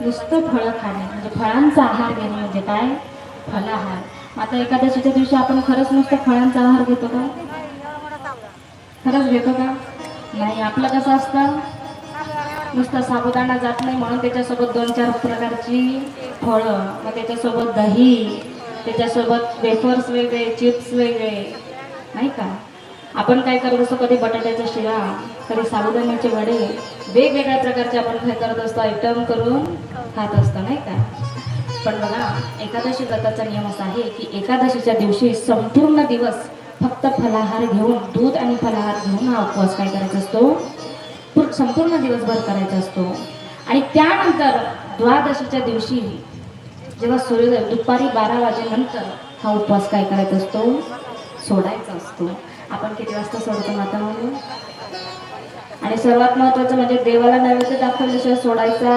नुसतं फळं खाणे म्हणजे फळांचा आहार घेणे म्हणजे काय? फलाहार. आता एकादशीच्या दिवशी आपण खरंच नुसतं फळांचा आहार घेतो का? खरंच घेतो का? नाही आपलं कसं असतं? नुसतं साबुदाणा जात नाही म्हणून त्याच्यासोबत दोन चार प्रकारची फळं मग त्याच्यासोबत दही त्याच्यासोबत वेफर्स वेगळे चिप्स वेगळे नाही का? आपण काय करत असतो कधी बटाट्याचा शिरा कधी साबुदाण्याचे वडे वेगवेगळ्या प्रकारचे आपण काय करत असतो आयटम करून खात असतो नाही का? पण बघा एकादशी व्रताचा नियम असा आहे की एकादशीच्या दिवशी संपूर्ण दिवस फक्त फलाहार घेऊन दूध आणि फलाहार घेऊन हा उपवास काय करायचा असतो? संपूर्ण दिवसभर करायचा असतो. आणि त्यानंतर द्वादशीच्या दिवशी जेव्हा सूर्योदय दुपारी बारा वाजेनंतर हा उपवास काय करायचा असतो? सोडायचा असतो. आपण किती वाजता सोडतो माता म्हणून? आणि सर्वात महत्वाचं म्हणजे देवाला नैवेद्य दाखवल्याशिवाय सोडायचा.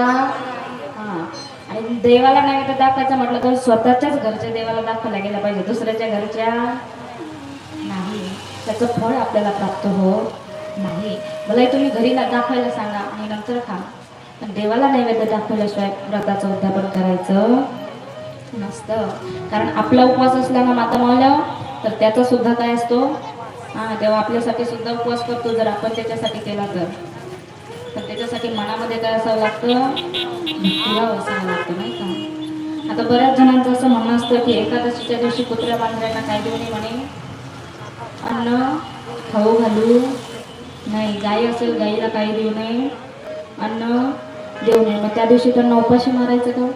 हां. आणि देवाला नैवेद्य दाखवायचं म्हटलं तर स्वतःच्याच घरच्या देवाला दाखवला गेला पाहिजे. दुसऱ्याच्या घरच्या नाही. त्याचं फळ आपल्याला प्राप्त हो. नाही. मला तुम्ही घरी ना दाखवायला सांगा. आणि नंतर खा. पण देवाला नैवेद्य दाखवल्याशिवाय व्रताचं उद्यापन करायचं नसतं. कारण आपला उपवास असला ना माता मावल्या तर त्याचा सुद्धा काय असतो? हा तेव्हा आपल्यासाठी सुद्धा उपवास करतो जर आपण त्याच्यासाठी केला तर. तर त्याच्यासाठी मनामध्ये काय असावं लागतं? भक्तिभाव असावं लागतं नाही का? आता बऱ्याच जणांचं असं म्हणणं असतं की एकादशीच्या दिवशी कुत्र्या मांजरांना काय देऊ नये म्हणे अन्न खाऊ घालू नाही गाई असेल गाईला काही देऊ नये अन्न देऊ नये. मग त्या दिवशी त्यांना उपाशी मारायचं का?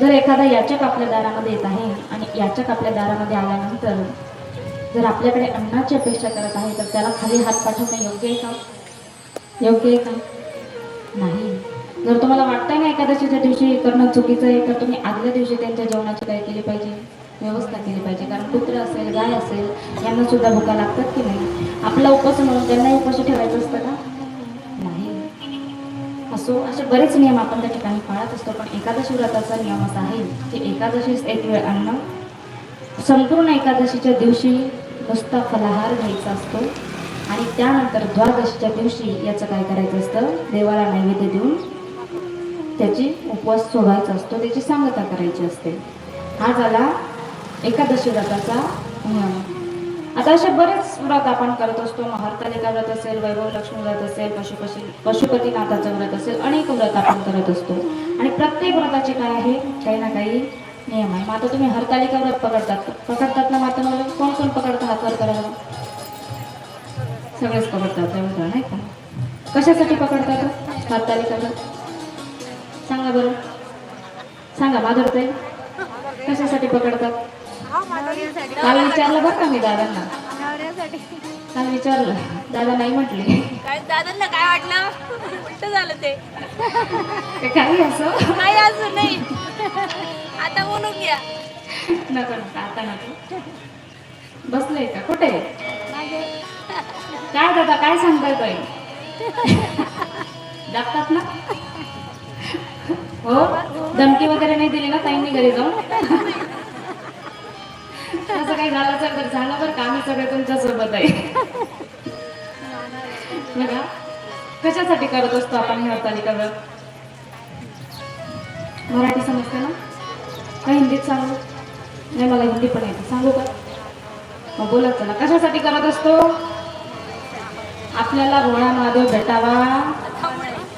जर एखादा याचक आपल्या दारामध्ये येत आहे आणि याचक आपल्या दारामध्ये आल्यानंतर जर आपल्याकडे अन्नाची अपेक्षा करत आहे तर त्याला खाली हात पाठवणं योग्य आहे का? योग्य आहे का? नाही. जर तुम्हाला वाटतंय ना एकादशीच्या दिवशी करणं चुकीचं आहे तर तुम्ही आदल्या दिवशी त्यांच्या जेवणाची काय केली पाहिजे व्यवस्था केली पाहिजे. कारण कुत्र असेल गाय असेल यांना सुद्धा भुका लागतात की नाही? आपला उपवास म्हणून त्यांनाही उपाशी ठेवायचं असतं का? नाही. असो असे बरेच नियम आपण त्या ठिकाणी पाळत असतो पण एकादशी व्रताचा नियम असा आहे की एकादशीस एक वेळ अन्न संपूर्ण एकादशीच्या दिवशी नुसता फलाहार घ्यायचा असतो. आणि त्यानंतर द्वादशीच्या दिवशी याचं काय करायचं असतं? देवाला नैवेद्य देऊन त्याची उपवास सोडायचा असतो. त्याची सांगता करायची असते. हा झाला एकादशी व्रताचा नियम. आता असे बरेच व्रत आपण करत असतो. मग हरतालिका व्रत असेल वैभव लक्ष्मी व्रत असेल पशुपशी पशुपतीनाथाचं व्रत असेल अनेक व्रत आपण करत असतो. आणि प्रत्येक व्रताचे काय आहे? काही ना काही नियम आहे आता तुम्ही हरतालिका व्रत पकडतात. पकडतात ना माता मला कोण कोण पकडतं हात वर करायला? सगळेच पकडतात एवढं नाही का? कशासाठी पकडतात? हरतालिका व्रत सांगा बरं. सांगा माधुरताई. कशासाठी पकडतात? काल विचारलं बरं का मी दादांना. काल विचारलं. दादा नाही म्हटले. काय दादांना काय वाटलं? उलट झालं ते. ते काही असं. नाही अजून नाही आता म्हणून घ्या. नको नका आता नको. बसलंय का? कुठे? काय दादा काय सांगताय ताई दाखतात ना? हो? धमकी वगैरे नाही दिली ना ताईंनी घरी जाऊन? असं काही झालं तर तर बरं का? आम्ही सगळे तुमच्यासोबत आहे. बघा. कशासाठी करत असतो आपण हे हरतालिका व्रत मराठी समजते ना? का हिंदीत सांगू? नाही मला हिंदी पण येते. सांगू का? मग बोलत चला. कशासाठी करत असतो? आपल्याला भोळा माधव भेटावा.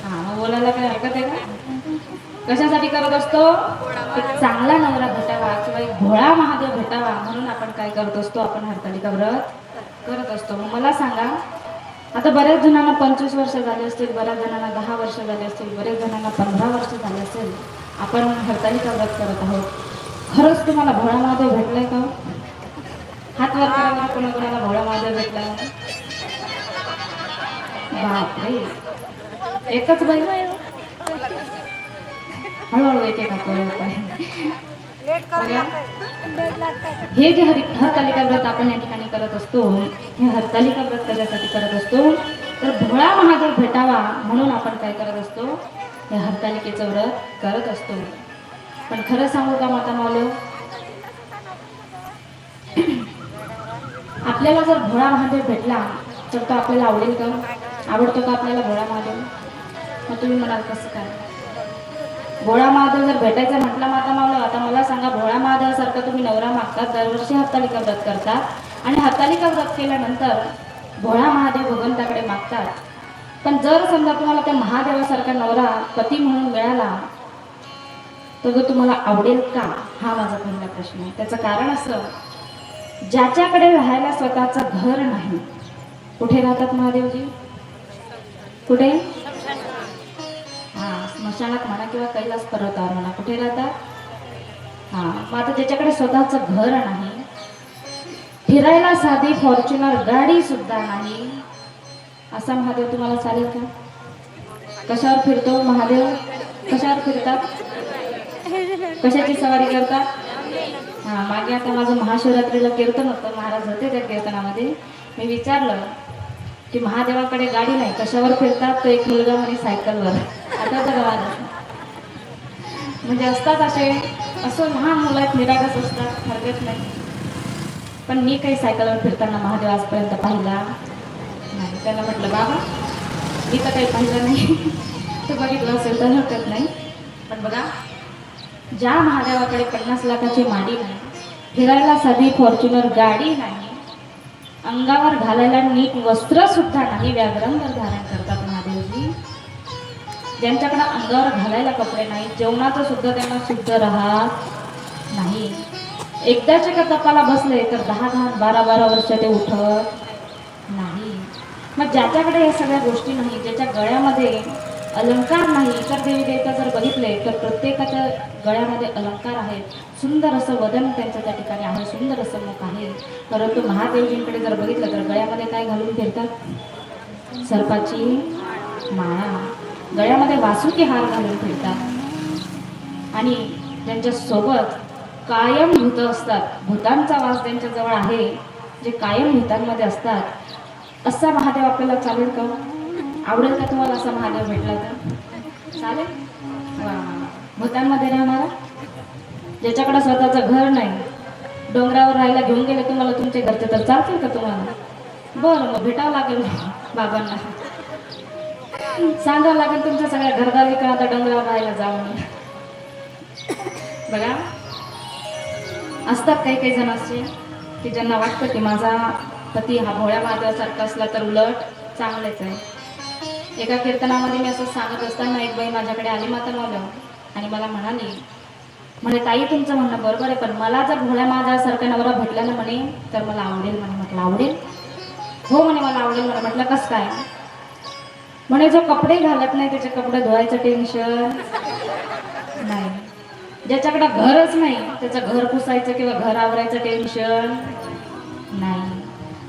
हा मग बोलायला काय हरकत आहे का? कशासाठी करत असतो? एक चांगला नवरा भेटावा किंवा एक भोळा महादेव भेटावा म्हणून आपण काय करत असतो? आपण हरतालिका व्रत करत असतो. मग मला सांगा आता बऱ्याच जणांना पंचवीस वर्ष झाले असतील बऱ्याच जणांना दहा वर्ष झाले असतील बऱ्याच जणांना पंधरा वर्ष झाले असेल आपण हरतालिका व्रत करत आहोत. खरंच तुम्हाला भोळा महादेव भेटलाय का? हात वर करा बरं कोणाकोणाला भोळा महादेव भेटला? बापरे. एकच बाई हळूहळू एक एक हात आहे. हे जे हरि हरतालिका व्रत आपण या ठिकाणी करत असतो हे हरतालिका व्रत कशासाठी करत असतो. तर भोळा महादेव भेटावा म्हणून आपण काय करत असतो हे हरतालिकेचं व्रत करत असतो. पण खरं सांगू का माता मावलो आपल्याला जर भोळा महादेव भेटला तर तो आपल्याला आवडेल का? आवडतो का आपल्याला भोळा महादेव? मग तुम्ही म्हणाल कसं काय? भोळा महादेव जर भेटायचं म्हटलं माता मावलं आता मला सांगा भोळा महादेवासारखा तुम्ही नवरा मागतात दरवर्षी हत्तालिका व्रत करतात आणि हत्तालिका व्रत केल्यानंतर भोळा महादेव भगवंताकडे मागतात. पण जर समजा तुम्हाला त्या महादेवासारखा नवरा पती म्हणून मिळाला तर तो तुम्हाला आवडेल का? हा माझा पहिला प्रश्न आहे. त्याचं कारण असं ज्याच्याकडे राहायला स्वतःचं घर नाही कुठे राहतात महादेवजी? कुठे? हा म्हणा किंवा कैलास पर्वतावर म्हणा कुठे राहतात हा मग आता ज्याच्याकडे स्वतःचं घर नाही फिरायला साधी फॉर्च्युनर गाडी सुद्धा नाही. असा महादेव तुम्हाला चालेल का? कशावर फिरतो महादेव? कशावर फिरतात कशाची सवारी करतात हा मागे आता माझं महाशिवरात्रीला कीर्तन होतं महाराज होते त्या कीर्तनामध्ये. मी विचारलं की महादेवाकडे गाडी नाही कशावर फिरतात तो एक मुलगा म्हणे सायकलवर. आता म्हणजे असतात असे असं लहान मुलं आहेत निरागस असतात हरकत नाही. पण मी काही सायकलवर फिरताना महादेव आजपर्यंत पाहिला नाही. त्याला म्हटलं बाबा मी तर काही पाहिलं नाही. तू बघितलं असेल तर हरकत नाही. पण बघा ज्या महादेवाकडे पन्नास लाखाची माडी नाही फिरायला साधी फॉर्च्युनर गाडी नाही अंगावर घालायला नीट वस्त्र सुद्धा नाही व्याघ्रांवर धारण करतात महादेवजी. ज्यांच्याकडे अंगावर घालायला कपडे नाही जेवणाचं सुद्धा त्यांना शुद्ध राहत नाही. एकदाच्या का तपाला बसले तर दहा दहा बारा बारा वर्ष ते उठत नाही. मग ज्याच्याकडे या सगळ्या गोष्टी नाही ज्याच्या गळ्यामध्ये अलंकार नाही. इतर देवी देवता जर बघितले तर प्रत्येकाच्या गळ्यामध्ये अलंकार आहेत सुंदर असं वदन त्यांचं त्या ठिकाणी आहे. सुंदर असं मुख आहे. परंतु महादेवजींकडे जर बघितलं तर गळ्यामध्ये काय घालून फिरतात? सर्पाची माळा. गळ्यामध्ये वासुकी हार घालून फिरतात. आणि त्यांच्यासोबत कायम भूत असतात. भूतांचा वास त्यांच्याजवळ आहे. जे कायम भूतांमध्ये असतात. असा महादेव आपल्याला चालेल का? आवडेल का तुम्हाला असा महादेव भेटला तर? चालेल? भूतानमध्ये राहणारा? ज्याच्याकडे स्वतःचं घर नाही डोंगरावर राहायला घेऊन गेले तुम्हाला तुमचे घरचे तर चालतील का तुम्हाला? बरं मग भेटावं लागेल बाबांना. सांगावं लागेल तुमच्या सगळ्या घरदारी का आता डोंगरावर राहायला जाऊन. बघा. असतात काही काही जण असे की ज्यांना वाटतं की माझा पती हा भोळ्या महादेवासारखा असला तर उलट चांगलेच आहे. एका कीर्तनामध्ये मी असं सांगत असताना एक बाई माझ्याकडे आली माता मौल्या आणि मला म्हणाली म्हणे ताई तुमचं म्हणणं बरोबर आहे पण मला जर भोळ्या माझ्यासारखा नवरा भेटला ना म्हणे तर मला आवडेल म्हणे. म्हटलं आवडेल? हो म्हणे मला आवडेल मला म्हटलं कसं काय? म्हणे जो कपडे घालत नाही त्याचे कपडे धुवायचं टेन्शन नाही. ज्याच्याकडे घरच नाही त्याचं घर पुसायचं किंवा घर आवरायचं टेन्शन नाही.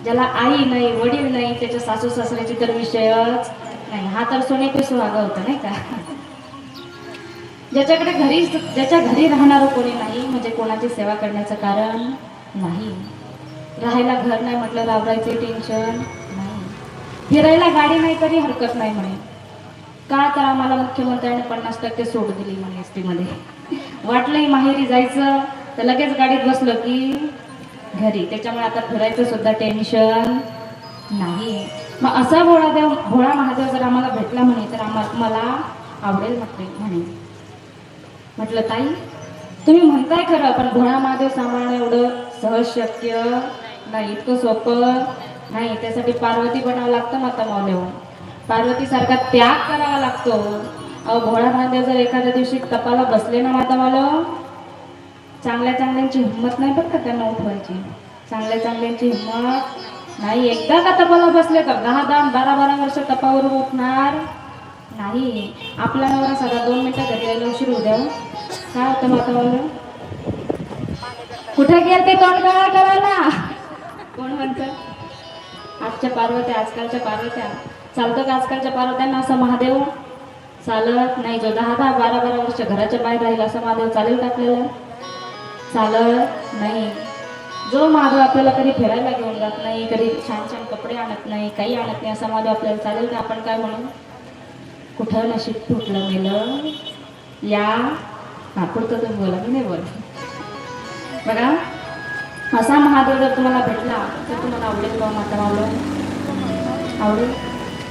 ज्याला आई नाही वडील नाही त्याच्या सासू सासऱ्याची तर विषयच. नाही हा तर सोने पे सुहागा होता नाही का? ज्याच्याकडे घरी ज्याच्या घरी राहणारं कोणी नाही म्हणजे कोणाची सेवा करण्याचं कारण नाही. राहायला घर नाही म्हटलं आवरायचे टेन्शन नाही. फिरायला गाडी नाही तरी हरकत नाही म्हणे. का तर आम्हाला मुख्यमंत्र्यांनी पन्नास टक्के सोड दिली म्हणे एस टीमध्ये वाटलंही माहेरी जायचं तर लगेच गाडीत बसलो की घरी. त्याच्यामुळे आता फिरायचं सुद्धा टेन्शन नाही. मग असा भोळा देव भोळा महादेव जर आम्हाला भेटला म्हणे तर आम्हाला मला आवडेल म्हटले म्हणे. म्हटलं ताई तुम्ही म्हणताय खरं पण भोळा महादेव सांभाळणं एवढं सहज शक्य नाही इतकं सोपं नाही. त्यासाठी पार्वती बनावं लागतं माता मावलेव पार्वतीसारखा त्याग करावा लागतो. अहो भोळा महादेव जर एखाद्या दिवशी तपाला बसले ना माता मावलेव चांगल्या चांगल्यांची हिंमत नाही बरं का त्यांना उठवायची. चांगल्या चांगल्यांची हिंमत नाही एकदा का तपाला बसले तर दहा दहा बारा बारा वर्ष तपावर उठणार? नाही. आपला नवरा साधा दोन मिनिटं घरी उशीर होऊ द्या. काय होतं वातावरण? कुठे गेल ते तोंड काळा करायला? कोण म्हणतं? आजच्या पार्वत्या आजकालच्या पार्वत्या. चालतं का आजकालच्या पार्वत्यांना असं महादेव? चालत नाही. जो दहा दहा बारा बारा वर्ष घराच्या बाहेर राहील असं महादेव चालेल का आपल्याला? चालत नाही. जो महादेव आपल्याला कधी फिरायला घेऊन जात नाही कधी छान छान कपडे आणत नाही काही आणत नाही असा महादेव आपल्याला चालेल ना आपण काय म्हणू? कुठं नशीब फुटलं गेलं या हा पुढचं तर बोला मी नाही बोल बघा असा महादेव जर तुम्हाला भेटला तर तुम्हाला आवडेल का हो माता मावलं आवडेल?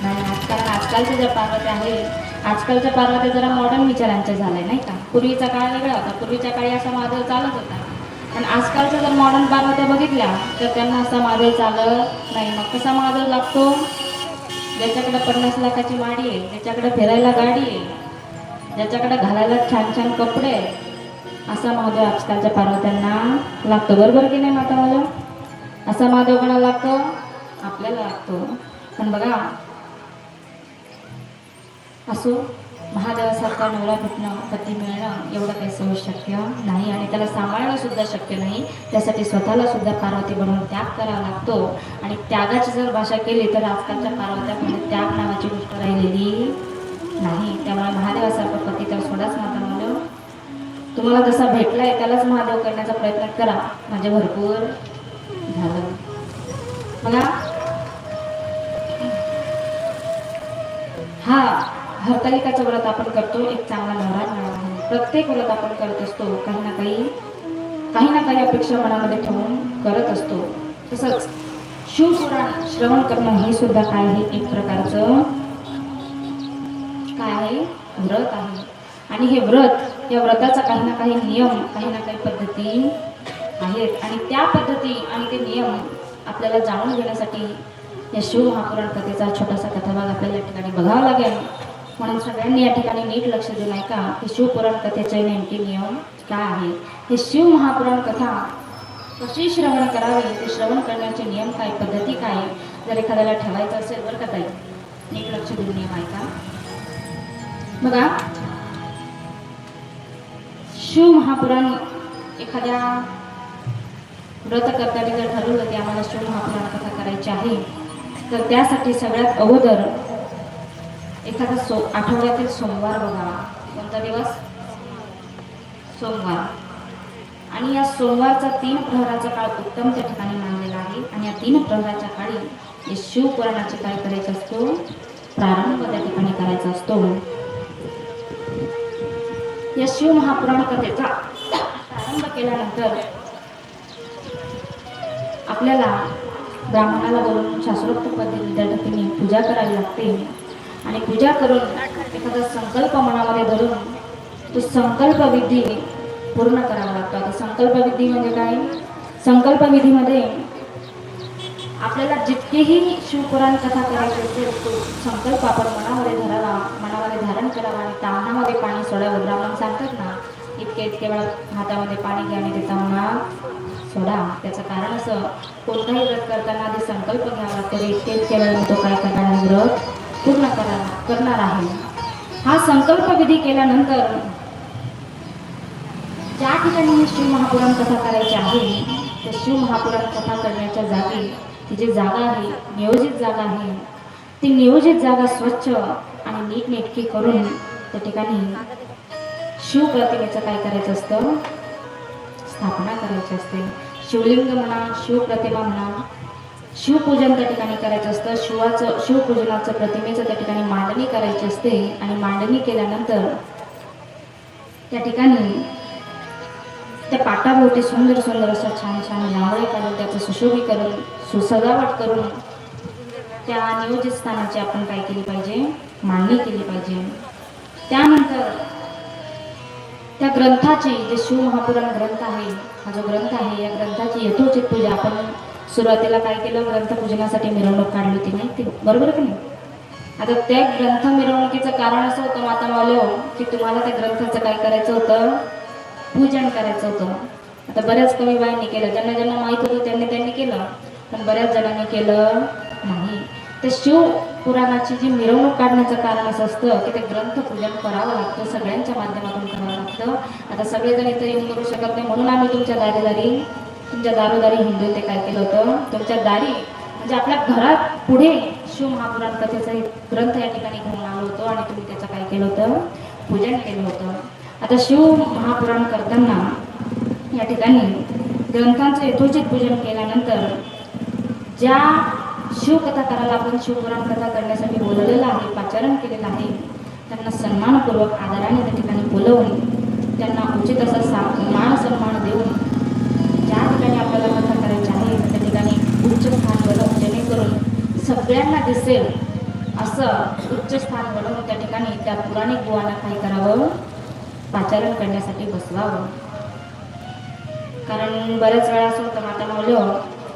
नाही आजकाल आजकालचे ज्या पार्वत्या आहे आजकालच्या पार्वत्या जरा मॉडर्न विचारांच्या झाल्या नाही का? पूर्वीचा काळ वेगळा होता. पूर्वीच्या काळी असा महादेव चालत होता. पण आजकालच्या जर मॉडर्न पार्वत्या बघितल्या तर त्यांना असा मागे चालत नाही. मग कसा महादेव लागतो? ज्याच्याकडे पन्नास लाखाची माडी आहे ज्याच्याकडे फिरायला गाडी आहे ज्याच्याकडे घालायला छान छान कपडे असा महादेव आजकालच्या पार्वत्यांना लागतो. बरोबर की नाही माता माझ्या असा महादेव कोणाला लागतो? आपल्याला लागतो. पण बघा असो. महादेवासारखा नवरा भेटणं पती मिळणं एवढं काही सहज शक्य नाही आणि त्याला सांभाळणं सुद्धा शक्य नाही. त्यासाठी स्वतःला सुद्धा पार्वती बनवून त्याग करावा लागतो. आणि त्यागाची जर भाषा केली तर आजकालच्या पार्वत्यामध्ये त्याग नावाची गोष्ट राहिलेली नाही. त्यामुळे महादेवासारखा पती तर सोडाच माता म्हणून. तुम्हाला जसा भेटलाय त्यालाच महादेव करण्याचा प्रयत्न करा. म्हणजे भरपूर झालं. मला हा. हरतालिकाचं व्रत आपण करतो एक चांगला नवरा मिळावा आहे. प्रत्येक व्रत आपण करत असतो काही ना काही काही ना काही अपेक्षा मनामध्ये ठेवून करत असतो. तसंच शिवपुराण श्रवण करणं हे सुद्धा काय आहे? एक प्रकारचं काय आहे? व्रत आहे. आणि हे व्रत या व्रताचा काही ना काही नियम काही ना काही पद्धती आहेत. आणि त्या पद्धती आणि ते नियम आपल्याला जाणून घेण्यासाठी या शिव महापुराण कथेचा छोटासा कथाभाग आपल्याला या ठिकाणी बघावा लागेल. म्हणून सगळ्यांनी या ठिकाणी नीट लक्ष देऊन ऐका की शिवपुराण कथेचे नेमके नियम काय आहे हे शिव महापुराण कथा कशी श्रवण करावी? ते श्रवण करण्याचे नियम काय? पद्धती काय? जर एखाद्याला ठेवायचं असेल बरं का ताई? नीट लक्ष देऊन नियम ऐका. बघा. शिव महापुराण एखाद्या व्रतकर्त्याने जर ठरवलं की आम्हाला शिव महापुराण कथा करायची आहे तर त्यासाठी सगळ्यात अगोदर एखादा सो आठवड्यातील सोमवार बघावा कोणता दिवस? सोमवार. आणि या सोमवारचा तीन प्रहराचा काळ उत्तम त्या ठिकाणी मानलेला आहे. आणि या तीन प्रहराच्या काळी हे शिवपुराणाचे काय करायचं असतो? प्रारंभ त्या ठिकाणी करायचा असतो. या शिव महापुराण कथेचा प्रारंभ केल्यानंतर आपल्याला ब्राह्मणाला बोलून शास्त्रोक्त पद्धतीने त्या ठिकाणी पूजा करावी लागते. आणि पूजा करून एखादा संकल्प मनामध्ये धरून तो संकल्प विधी पूर्ण करावा लागतो. आता संकल्प विधी म्हणजे काय? संकल्प विधीमध्ये आपल्याला जितकेही शिवपुराण कथा करायची असेल तो संकल्प आपण मनामध्ये धरावा मनामध्ये धारण करावा आणि तामणामध्ये पाणी सोडावं. ब्राह्मण सांगतात ना इतके इतके वेळा हातामध्ये पाणी घ्या आणि ते तामणात सोडा. त्याचं कारण असं कोणताही व्रत करताना आधी संकल्प घ्यावा तरी इतके इतके वेळा तो काय करणार व्रत? पूर्ण करा करणार आहे. हा संकल्प विधी केल्यानंतर ज्या ठिकाणी शिव महापुराण कथा करायची आहे त्या शिव महापुराण कथा करण्याच्या जागी ती जी जागा आहे नियोजित जागा आहे ती नियोजित जागा स्वच्छ आणि नीटनेटकी करून त्या ठिकाणी शिवप्रतिमेचं काय करायचं असतं? स्थापना करायची असते. शिवलिंग म्हणा शिवप्रतिमा म्हणा शिवपूजन त्या ठिकाणी करायचं असतं. शिवाचं शिवपूजनाचं प्रतिमेचं त्या ठिकाणी मांडणी करायची असते आणि मांडणी केल्यानंतर त्या ठिकाणी त्या पाटाभोवती सुंदर सुंदर असं छान छान रांगोळी काढून त्याचं सुशोभीकरण सुसजावट करून त्या नियोजित स्थानाची आपण काय केली पाहिजे? मांडणी केली पाहिजे. त्यानंतर त्या ग्रंथाची जे शिव महापुराण ग्रंथ आहे हा जो ग्रंथ आहे या ग्रंथाची यथोचित पूजा आपण सुरुवातीला काय केलं? ग्रंथपूजनासाठी मिरवणूक काढली होती नाही ते. बरोबर की नाही? आता त्या ग्रंथ मिरवणुकीचं कारण असं होतं माता मावलो की तुम्हाला त्या ग्रंथाचं काय करायचं होतं? पूजन करायचं होतं. आता बऱ्याच कमी बायांनी केलं. ज्यांना ज्यांना माहीत होतं त्यांनी त्यांनी केलं. पण बऱ्याच जणांनी केलं नाही. ते शिव पुराणाची जी मिरवणूक काढण्याचं कारण असं असतं की ते ग्रंथ पूजन करावं लागतं सगळ्यांच्या माध्यमातून करावं लागतं. आता सगळेजण इथं येऊन करू शकत नाही म्हणून आम्ही तुमच्या दारी दारी तुमच्या दारोदारी हिंदू ते काय केलं होतं? तुमच्या दारी म्हणजे आपल्या घरात पुढे शिव महापुराण कथेचा एक ग्रंथ या ठिकाणी घेऊन आलो होतो आणि तुम्ही त्याचं काय केलं होतं? पूजन केलं होतं. आता शिव महापुराण करताना या ठिकाणी ग्रंथांचं यथोचित पूजन केल्यानंतर ज्या शिवकथाकाराला आपण शिवपुराण कथा करण्यासाठी बोलवलेलं आहे पाचारण केलेलं आहे त्यांना सन्मानपूर्वक आदराने त्या ठिकाणी बोलवून त्यांना उचित असा सा मान सन्मान देऊन ज्या ठिकाणी आपल्याला कथा करायची आहे त्या ठिकाणी उच्च स्थान बनवून जेणेकरून सगळ्यांना दिसेल असं उच्च स्थान म्हणून त्या ठिकाणी त्या पुराणिक बुवांना काही करावं? पाचारण करण्यासाठी बसवावं. कारण बऱ्याच वेळा असं होतं माता माऊल्य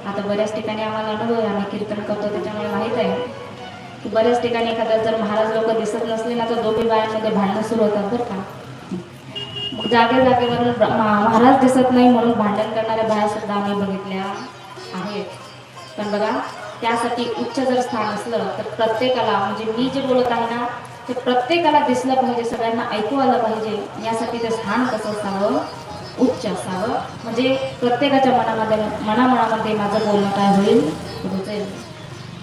आता बऱ्याच ठिकाणी आम्हाला अनुभव आहे आम्ही कीर्तन करतो त्याच्यामुळे माहीत आहे की बऱ्याच ठिकाणी एखादा जर महाराज लोक दिसत नसले ना तर दोघी बायांमध्ये भांडणं सुरू होतात बरं का. मग जागे जागेवरून महाराज दिसत नाही म्हणून भांडण करणाऱ्या बाया सुद्धा आम्ही बघितल्या आहेत. पण बघा त्यासाठी उच्च जर स्थान असलं तर प्रत्येकाला म्हणजे मी जे बोलत आहे ना ते प्रत्येकाला दिसलं पाहिजे सगळ्यांना ऐकू आलं पाहिजे. यासाठी ते स्थान कसं असावं? उच्च असावं. म्हणजे प्रत्येकाच्या मनामध्ये मनामनामध्ये माझं बोलणं काय होईल? रुचेल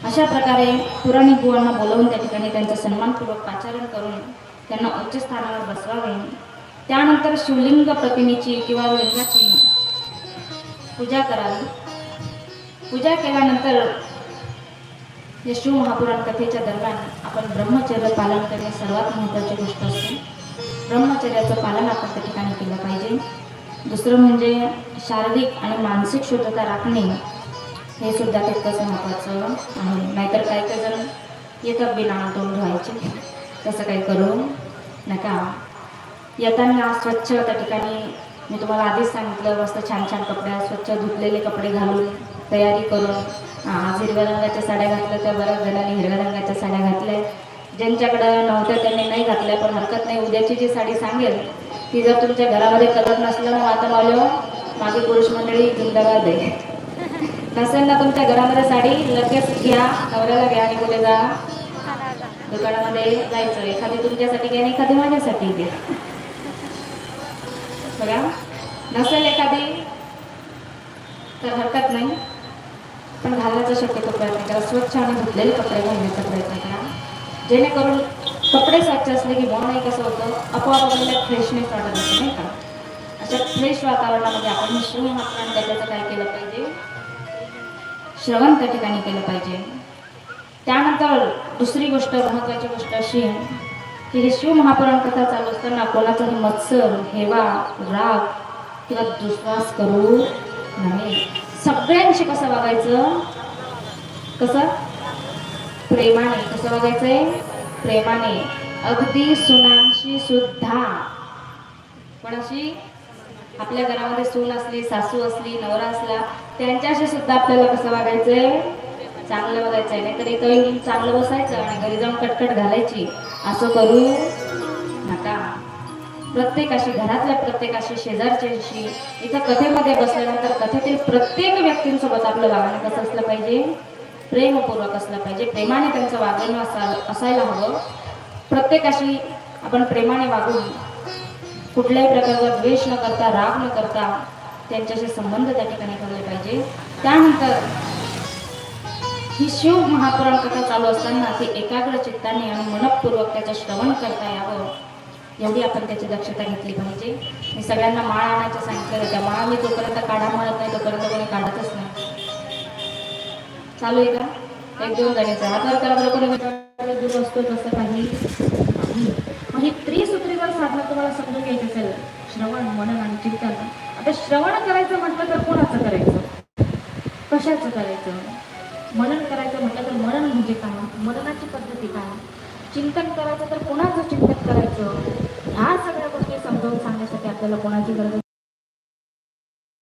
अशा प्रकारे पुराणिक गुवांना बोलवून त्या ठिकाणी त्यांचं सन्मानपूर्वक पाचारण करून त्यांना उच्च स्थानावर बसवावे. त्यानंतर शिवलिंग प्रतिमेची किंवा लिंगाची पूजा करावी. पूजा केल्यानंतर या शिव महापुराण कथेच्या दरम्यान आपण ब्रह्मचर्य पालन करणे सर्वात महत्त्वाची गोष्ट असते. ब्रह्मचर्याचं पालन आपण त्या ठिकाणी केलं पाहिजे. दुसरं म्हणजे शारीरिक आणि मानसिक शुद्धता राखणे हे सुद्धा तितकंच महत्त्वाचं आहे. नाहीतर काही काही जण येतात बिना तोंड धुवायचे तसं काही करू नका. येताना स्वच्छ त्या ठिकाणी मी तुम्हाला आधीच सांगितलं मस्त छान छान कपडे स्वच्छ धुतलेले कपडे घालून तयारी करून आज हिरव्या रंगाच्या साड्या घातल्या त्या बऱ्याच जणांनी हिरव्या रंगाच्या साड्या घातल्या. ज्यांच्याकडं नव्हत्या त्यांनी नाही घातल्या पण हरकत नाही. उद्याची जी साडी सांगेल ती जर तुमच्या घरामध्ये कलर नसलं ना आता मावलं मागे पुरुष मंडळी जिंदाबाद आहे नसेल ना तुमच्या घरामध्ये साडी लगेच घ्या नवऱ्याला घ्या आणि कुठे जा. दुकानामध्ये जायचं. एखादी तुमच्यासाठी घ्या आणि एखादी माझ्यासाठी घ्या. बघा. नसेल एखादी तर हरकत नाही. पण घालण्याचा शक्यतो प्रयत्न करा. स्वच्छ आणि धुतलेले कपडे घालण्याचा प्रयत्न करा. जेणेकरून कपडे स्वच्छ असले की मन कसं होतं? आपोआप आपल्याला फ्रेशनेस वाटत असते नाही का? अशा फ्रेश वातावरणामध्ये आपण हे शिव महाप्राण त्याचं काय केलं पाहिजे? श्रवण त्या ठिकाणी केलं पाहिजे. त्यानंतर दुसरी गोष्ट महत्त्वाची गोष्ट अशी आहे की हे शिव महापुराण कथा चालू असताना कोणाचाही मत्सर हेवा राग किंवा दुश्वास करू नये. सगळ्यांशी कसं वागायचं? कसं? प्रेमाने. कसं वागायचंय? प्रेमाने. अगदी सुनांशी सुद्धा. कोणाशी? आपल्या घरामध्ये सून असली सासू असली नवरा असला त्यांच्याशी सुद्धा आपल्याला कसं वागायचंय? चांगलं बघायचंय नाहीतर इथं येऊन चांगलं बसायचं आणि घरी जाऊन कटकट घालायची. असं करू नका. प्रत्येकाशी घरातल्या प्रत्येकाशी शेजारच्याशी इथं कथेमध्ये बसल्यानंतर कथेतील प्रत्येक व्यक्तींसोबत आपलं वागणं कसं असलं पाहिजे? प्रेमपूर्वक असलं पाहिजे. प्रेमाने त्यांचं वागणं असा असायला हवं. प्रत्येकाशी आपण प्रेमाने वागून कुठल्याही प्रकारचा द्वेष न करता राग न करता त्यांच्याशी संबंध त्या ठिकाणी ठेवले पाहिजे. त्यानंतर ही शिव महापुराण कथा चालू असताना ती एकाग्र चित्ताने आणि मनपूर्वक त्याचं श्रवण करता यावं. एवढी आपण त्याची दक्षता घेतली पाहिजे. मी सगळ्यांना माळ आणायचं सांगितलं त्या माळ मी जोपर्यंत काढा म्हणत नाही तोपर्यंत कोणी काढतच नाही. चालू आहे का? एक दोन जणीचा हातावर करा कोणी दूर असतो तसं काही. नाही. मग ही त्रिसूत्रीवर साधना तुम्हाला समजून घ्यायचं असेल. श्रवण मनन आणि चिंतन आता श्रवण करायचं म्हटलं तर कोणाचं करायचं? कशाचं करायचं? मनन करायचं म्हटलं तर मनन म्हणजे काय? मननाची पद्धती काय? चिंतन करायचं तर कोणाचं चिंतन करायचं? ह्या सगळ्या गोष्टी समजावून सांगण्यासाठी आपल्याला कोणाची गरज